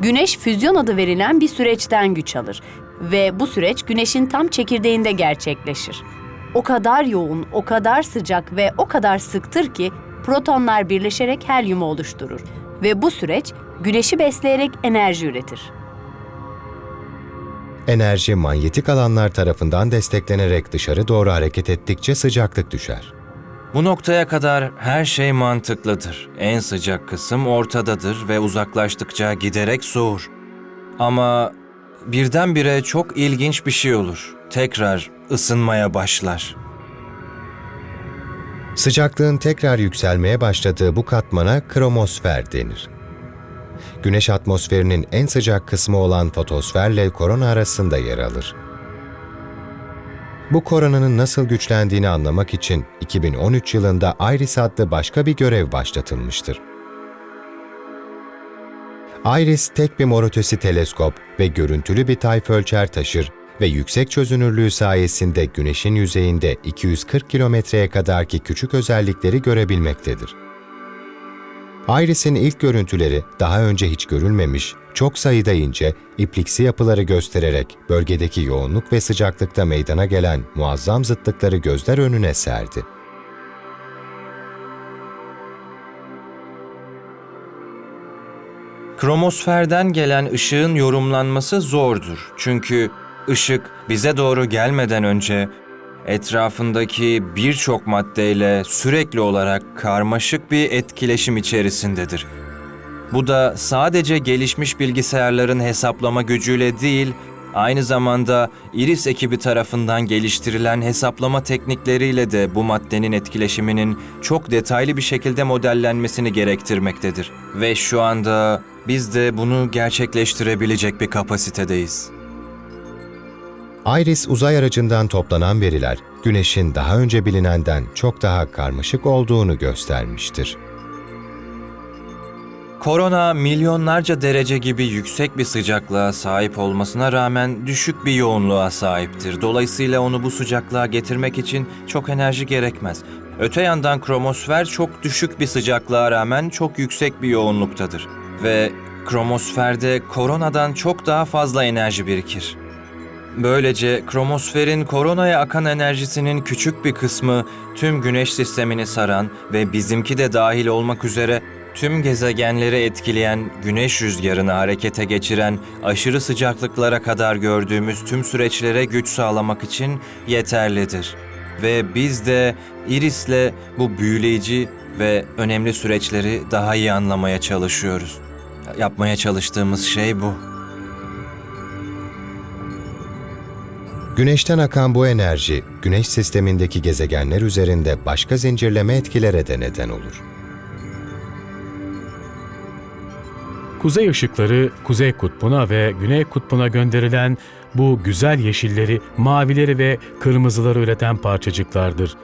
Güneş füzyon adı verilen bir süreçten güç alır ve bu süreç Güneş'in tam çekirdeğinde gerçekleşir. O kadar yoğun, o kadar sıcak ve o kadar sıktır ki protonlar birleşerek helyumu oluşturur ve bu süreç Güneş'i besleyerek enerji üretir. Enerji manyetik alanlar tarafından desteklenerek dışarı doğru hareket ettikçe sıcaklık düşer. Bu noktaya kadar her şey mantıklıdır. En sıcak kısım ortadadır ve uzaklaştıkça giderek soğur. Ama birdenbire çok ilginç bir şey olur. Tekrar ısınmaya başlar. Sıcaklığın tekrar yükselmeye başladığı bu katmana kromosfer denir. Güneş atmosferinin en sıcak kısmı olan fotosferle korona arasında yer alır. Bu koronanın nasıl güçlendiğini anlamak için 2013 yılında IRIS adlı başka bir görev başlatılmıştır. IRIS tek bir mor ötesi teleskop ve görüntülü bir tayf ölçer taşır ve yüksek çözünürlüğü sayesinde Güneş'in yüzeyinde 240 kilometreye kadarki küçük özellikleri görebilmektedir. Iris'in ilk görüntüleri daha önce hiç görülmemiş, çok sayıda ince, ipliksi yapıları göstererek bölgedeki yoğunluk ve sıcaklıkta meydana gelen muazzam zıtlıkları gözler önüne serdi. Kromosferden gelen ışığın yorumlanması zordur. Çünkü ışık bize doğru gelmeden önce etrafındaki birçok maddeyle sürekli olarak karmaşık bir etkileşim içerisindedir. Bu da sadece gelişmiş bilgisayarların hesaplama gücüyle değil, aynı zamanda Iris ekibi tarafından geliştirilen hesaplama teknikleriyle de bu maddenin etkileşiminin çok detaylı bir şekilde modellenmesini gerektirmektedir. Ve şu anda biz de bunu gerçekleştirebilecek bir kapasitedeyiz. IRIS uzay aracından toplanan veriler, Güneş'in daha önce bilinenden çok daha karmaşık olduğunu göstermiştir. Korona milyonlarca derece gibi yüksek bir sıcaklığa sahip olmasına rağmen düşük bir yoğunluğa sahiptir. Dolayısıyla onu bu sıcaklığa getirmek için çok enerji gerekmez. Öte yandan kromosfer çok düşük bir sıcaklığa rağmen çok yüksek bir yoğunluktadır. Ve kromosferde koronadan çok daha fazla enerji birikir. Böylece kromosferin koronaya akan enerjisinin küçük bir kısmı tüm güneş sistemini saran ve bizimki de dahil olmak üzere tüm gezegenleri etkileyen güneş rüzgarını harekete geçiren aşırı sıcaklıklara kadar gördüğümüz tüm süreçlere güç sağlamak için yeterlidir. Ve biz de Iris'le bu büyüleyici ve önemli süreçleri daha iyi anlamaya çalışıyoruz. Yapmaya çalıştığımız şey bu. Güneşten akan bu enerji, Güneş sistemindeki gezegenler üzerinde başka zincirleme etkilere de neden olur. Kuzey ışıkları Kuzey Kutbu'na ve Güney Kutbu'na gönderilen bu güzel yeşilleri, mavileri ve kırmızıları üreten parçacıklardır.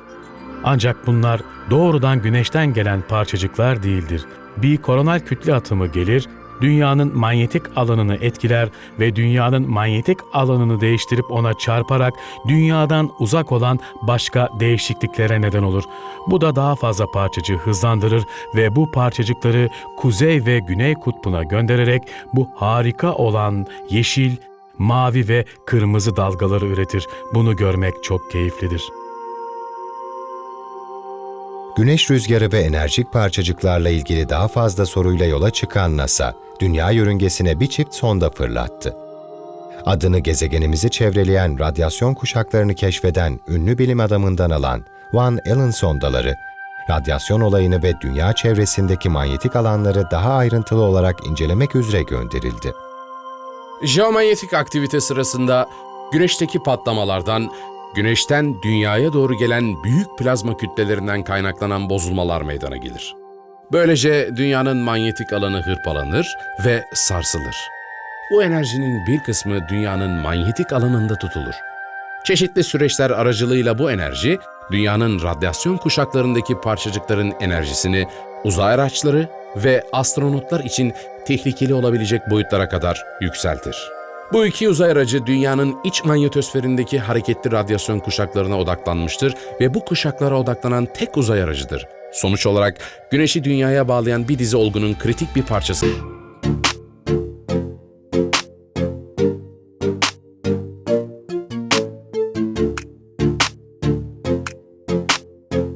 Ancak bunlar doğrudan güneşten gelen parçacıklar değildir. Bir koronal kütle atımı gelir, dünyanın manyetik alanını etkiler ve dünyanın manyetik alanını değiştirip ona çarparak dünyadan uzak olan başka değişikliklere neden olur. Bu da daha fazla parçacığı hızlandırır ve bu parçacıkları kuzey ve güney kutbuna göndererek bu harika olan yeşil, mavi ve kırmızı dalgaları üretir. Bunu görmek çok keyiflidir. Güneş rüzgarı ve enerjik parçacıklarla ilgili daha fazla soruyla yola çıkan NASA, Dünya yörüngesine bir çift sonda fırlattı. Adını gezegenimizi çevreleyen radyasyon kuşaklarını keşfeden ünlü bilim adamından alan Van Allen sondaları, radyasyon olayını ve dünya çevresindeki manyetik alanları daha ayrıntılı olarak incelemek üzere gönderildi. Jeomanyetik aktivite sırasında güneşteki patlamalardan, güneşten dünyaya doğru gelen büyük plazma kütlelerinden kaynaklanan bozulmalar meydana gelir. Böylece dünyanın manyetik alanı hırpalanır ve sarsılır. Bu enerjinin bir kısmı dünyanın manyetik alanında tutulur. Çeşitli süreçler aracılığıyla bu enerji, dünyanın radyasyon kuşaklarındaki parçacıkların enerjisini uzay araçları ve astronotlar için tehlikeli olabilecek boyutlara kadar yükseltir. Bu iki uzay aracı dünyanın iç manyetosferindeki hareketli radyasyon kuşaklarına odaklanmıştır ve bu kuşaklara odaklanan tek uzay aracıdır. Sonuç olarak Güneş'i dünyaya bağlayan bir dizi olgunun kritik bir parçası.